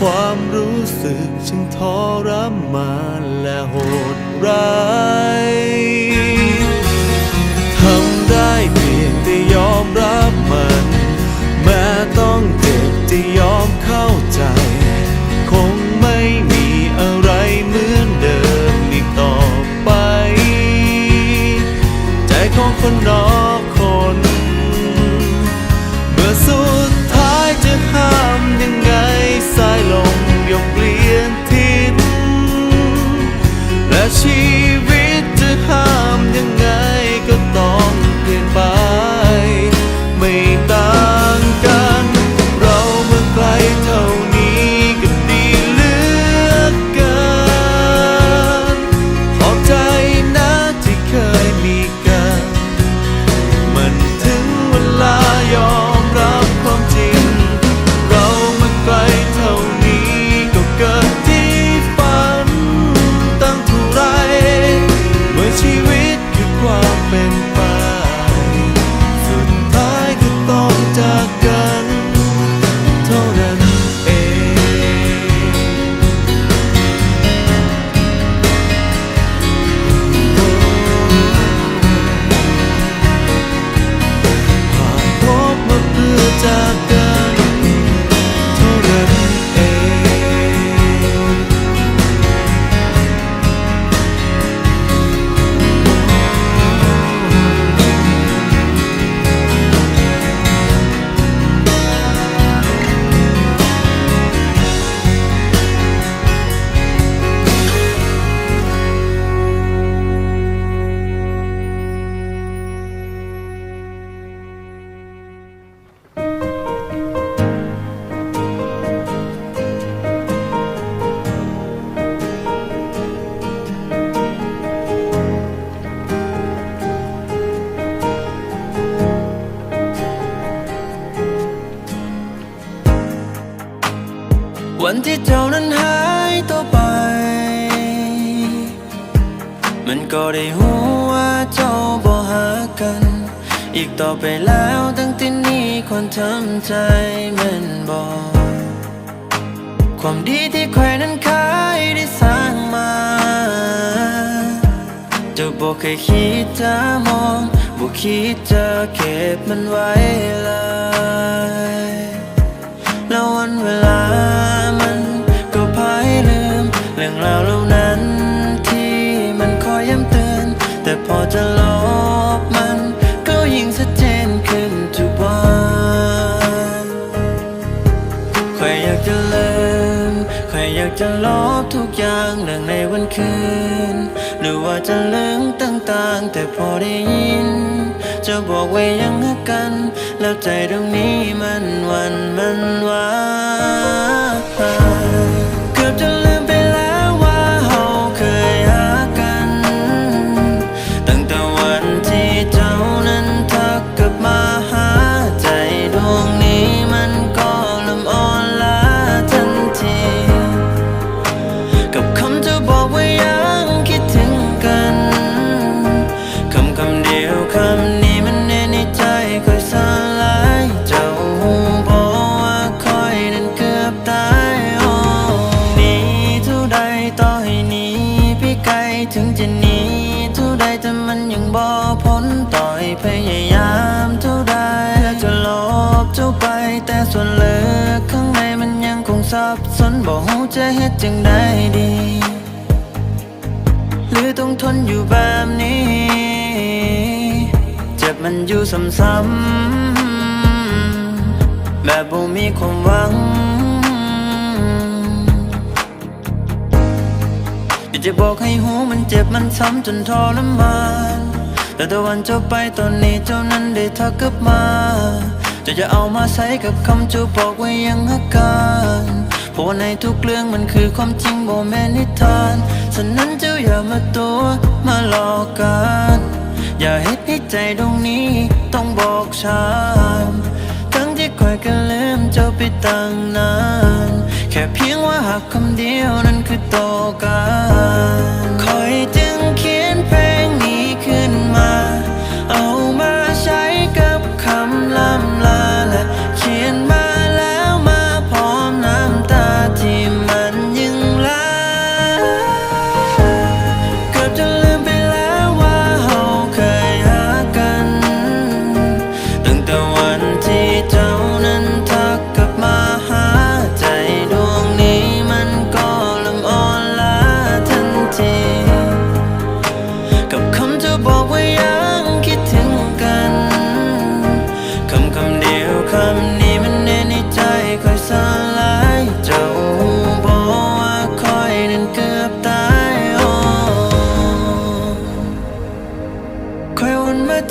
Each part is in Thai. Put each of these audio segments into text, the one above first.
ความรู้สึกช่างทรมานและโหดร้าย ชีวิตจะห้ามยัง วันที่เจ้านั้นหายตัวไป มันก็ได้หูว่าเจ้าบ่หากัน อีกต่อไปแล้วตั้งที่นี้ควรทำใจแมันบอกความดีที่ใครนั้นเคยได้สร้างมาเจะบอกเคยคิดจะมองบอกคิดจะเก็บมันไว้เลย แล้ววันเวลามันก็พายลืม เรื่องราวเหล่านั้นที่มันคอยย้ำเตือนแต่พอจะลบมันก็ยิ่งชัดเจนขึ้นทุกวันใครอยากจะลืมใครอยากจะลบทุกอย่างเรื่องในวันคืน หรือว่าจะลืมต่างๆ แต่พอได้ยิน บอกไว้ยังฮักกัน แล้วใจตรงนี้มันวันมันไหวาเกือบจะ จะเฮ็ดจังได้ดี หรือต้องทนอยู่แบบนี้ เจ็บมันอยู่ซ้ำๆแบบบ่มีความหวังอยากจะบอกให้หูมันเจ็บมันซ้ำจนทรมานแต่ตะวันเจ้าไปตอนนี้เจ้านั้นได้ทักกลับมา จะจะเอามาใช้กับคำจะบอกไว้ยังฮักกัน ราะว่าในทุกเรื่องมันคือความจริงบ่แมนนิทานฉะนั้นเจ้าอย่ามาตัวมาหลอกกัน อย่าเฮ็ดให้ใจตรงนี้ต้องบอกช้ำทั้งที่คอยกันลืมเจ้าไปตั้งนาน แค่เพียงว่าหักคำเดียวนั้นคือต่อกัน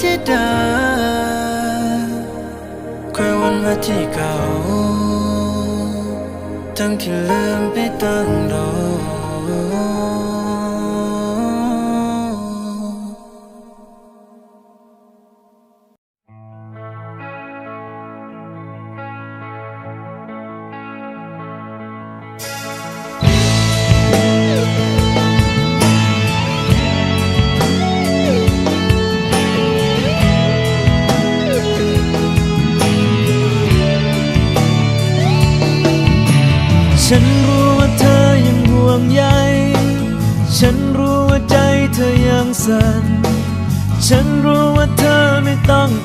ที่เดิมเอยวนมาที่เก่า ทั้งที่ลืมไปตั้งโล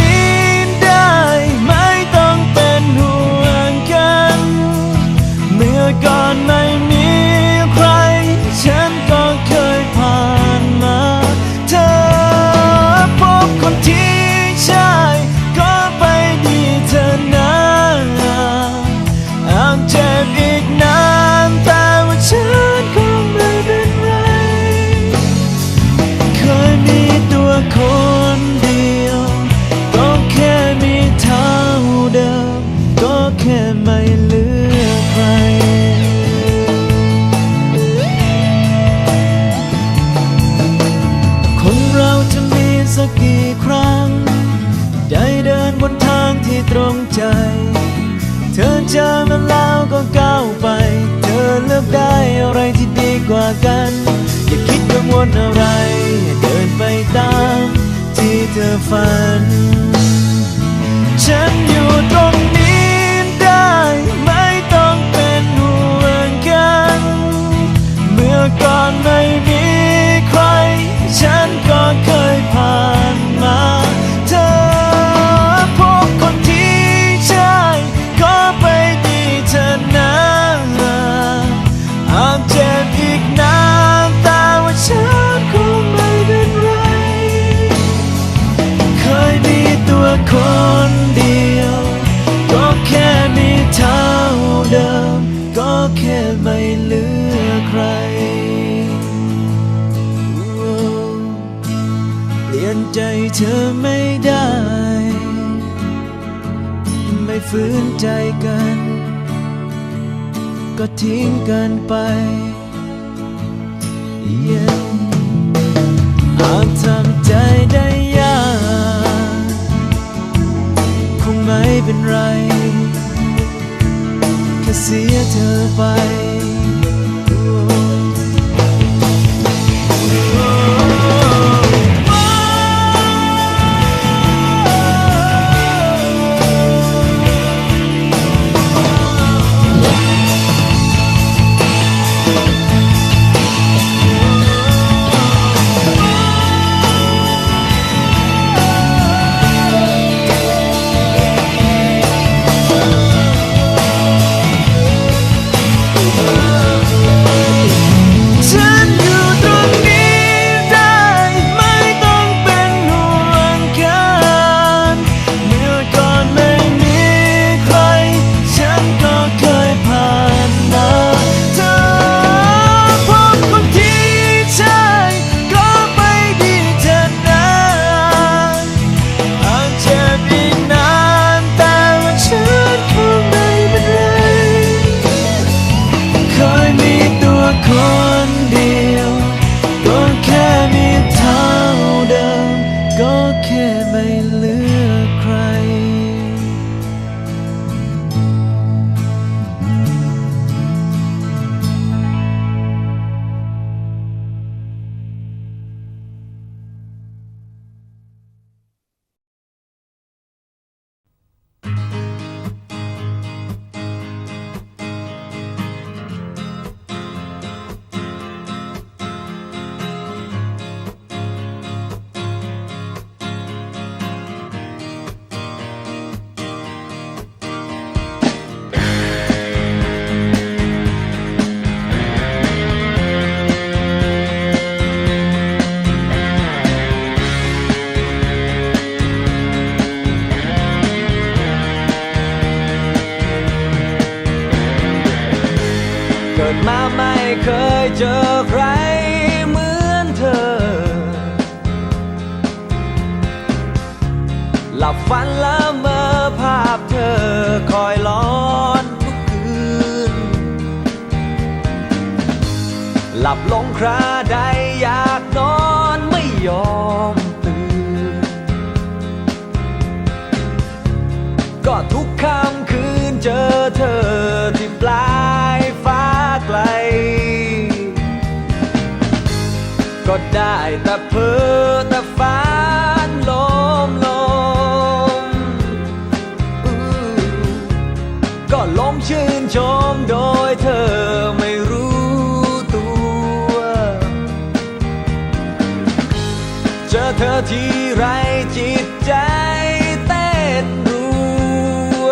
้ อฝัน ฝืนใจกัน ก็ทิ้งกันไปย็นอาจทำใจได้ยากคงไม่เป็นไร แค่เสียเธอไป ลับลงคราใดอยากนอนไม่ยอมตื่น ก็ทุกค่ำคืนเจอเธอที่ปลายฟ้าไกล ก็ได้แต่เพ้อแต่ฝันลมลมก็ลมชื่นชมโดยเธอ ธอที่ไรจิตใจเต้นรัว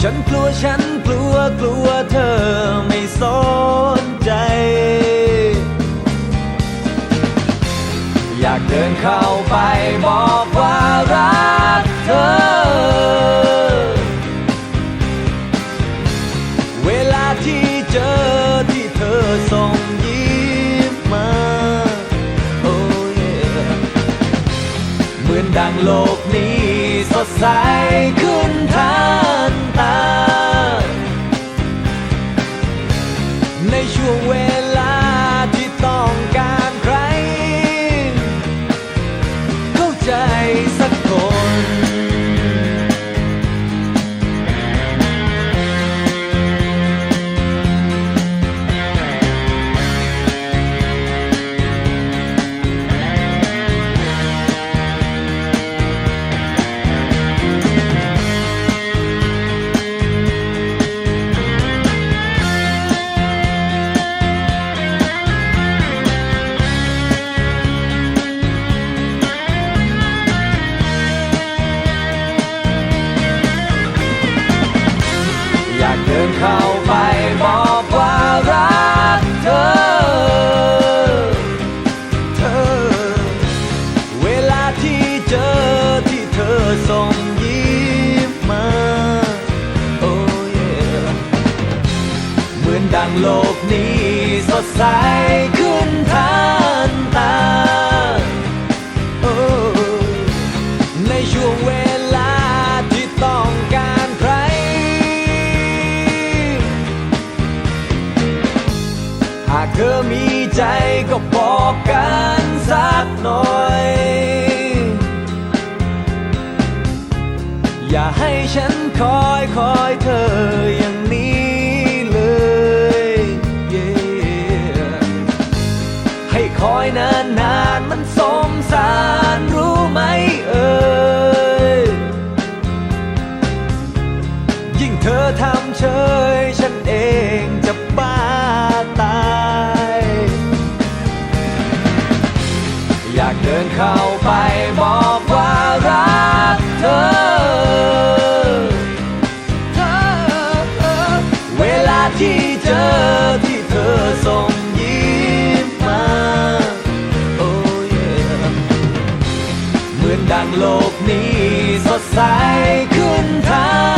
ฉันกลัวฉันกลัวกลัวเธอไม่สนใจ อยากเดินเข้าไปบอกว่ารักเธอ เวลาที่เจอ โลกนี้สดใสขึ้น ใสขึ้นทันตาโอ้ในช่วงเวลาที่ต้องการใคร หากเธอมีใจก็บอกกันสักหน่อย อย่าให้ฉันคอยคอยเธออย่างนี้ คอยนานนานมันสมสารรู้ไหมเอ่ยยิ่งเธอทำเฉย ฉันเองจะบ้าตาย อยากเดินเข้าไปบอกว่ารักเธอเวลาที่จอที่ ดังโลกนี้สดใสขึ้นทันตา